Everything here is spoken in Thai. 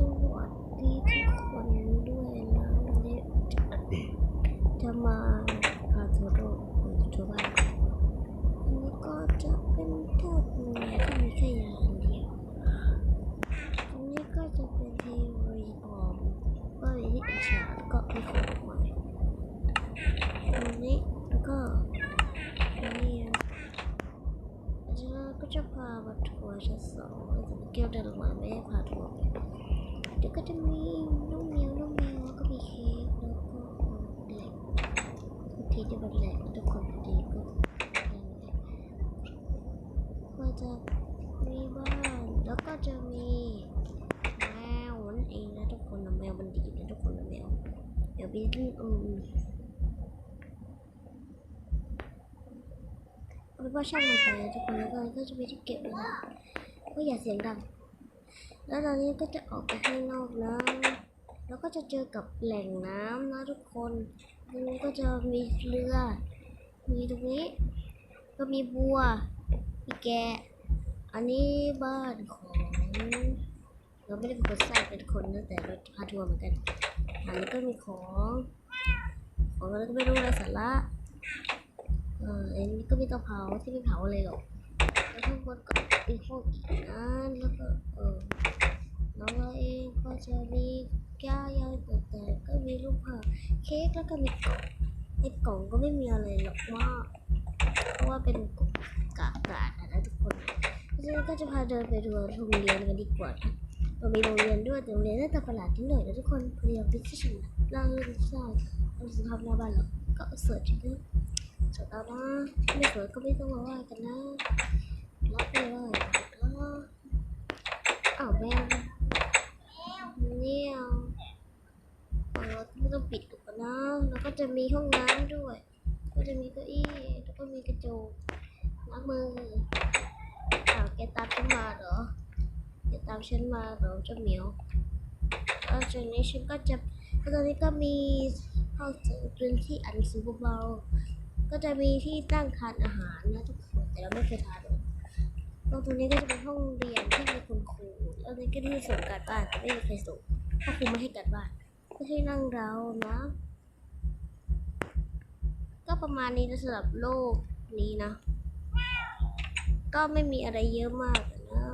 สวัสดีทุกคนด้วยนะวันนี้จะมาพาทัวร์โลกทัวบ้านอันนี้ก็จะเป็นแค่เมืองที่มีแค่ยาอันเดียวอันนี้ก็จะเป็นทีวีออมก็มีที่อิจฉาแล้วก็มีของใหม่อันนี้แล้วก็อันนี้อาจารย์ก็จะพามาทัวร์ชั้นสองแต่เกี่ยวเดินลงมาไม่ได้พาทัวร์ไปี๋ยวก็จะมีน้องแมวน้องแมวแล้วก็มีเค้กแล้วก็เหล็กทุกทีที่มันแหลกทุกคนพอดีก็ก็จะมีบ้านแล้วก็จะมีแมวนั่นเองนะทุกคนนะแมวมันดีนะทุกคนนะแมวเดี๋ยวพี่อืมเอาเป็นว่าช่างมันไปนะทุกคนแล้วก็จะมีที่เก็บนะก็อย่าเสียงดัง แล้วตอนนี้ก็จะออกไปข้างนอกนะแล้วก็จะเจอกับแหล่งน้ำนะทุกคนตรงนี้ก็จะมีเรือ มีตรงนี้ ก็มีบัว มีแกะ อันนี้บ้านของ เราไม่ได้เป็นคนสร้างเป็นคนนะแต่เราพาทัวร์เหมือนกัน อันนี้ก็มีของ ของอะไรก็ไม่รู้อะไรสาระเอออันนี้ก็มีเตาเผาที่ไม่เผาอะไรหรอกแล้วข้างบนก็มีห้องอีกนะแล้วก็เออ น้องเราเองก็จะมีแก้วยาแต่แต่ก็มีรูปภาพเค้กแล้วก็มีกล่องไอ้กล่องก็ไม่มีอะไรหรอกว่าเพราะว่าเป็นกล่องกากาทนะทุกคนเพราะฉะนั้นก็จะพาเดินไปดูโรงเรียนกันดีกว่าเรามีโรงเรียนด้วยแต่โรงเรียนน่าจะประหลาดนิดหน่อยนะทุกคนเรียนวิชาเราเรียนสร้างเราสภาพหน้าบ้านเราก็เสิร์ชดูสวยเอานะไม่สวยก็ไม่ต้องมาว่ากันนะรับไปเลยแล้วก็อ้าวแมวเนี่ย เอารถไม่ต้องปิดถูกนะแล้วก็จะมีห้องน้ำด้วย ก็จะมีเก้าอี้ แล้วก็มีกระจกล้างมืออ้าวแกตามฉันมาเหรอแกตามฉันมาเหรอเจ้าเหมียวแล้วจากนี้ฉันก็จะตอนนี้ก็มีห้องเป็นที่อันซูเปอร์เบาก็จะมีที่ตั้งทานอาหารนะทุกคนแต่เราไม่เคยทานหรอกตรงตรงนี้ก็จะเป็นห้องเรียนที่มีคุณครูแล้วนี่ก็ที่ส่งการบ้านแต่ไม่มีใครส่งเพราะครูไม่ให้การบ้าน ไม่ให้นั่งเรานะ ก็ประมาณนี้นะสำหรับโลกนี้นะ ก็ไม่มีอะไรเยอะมากนะ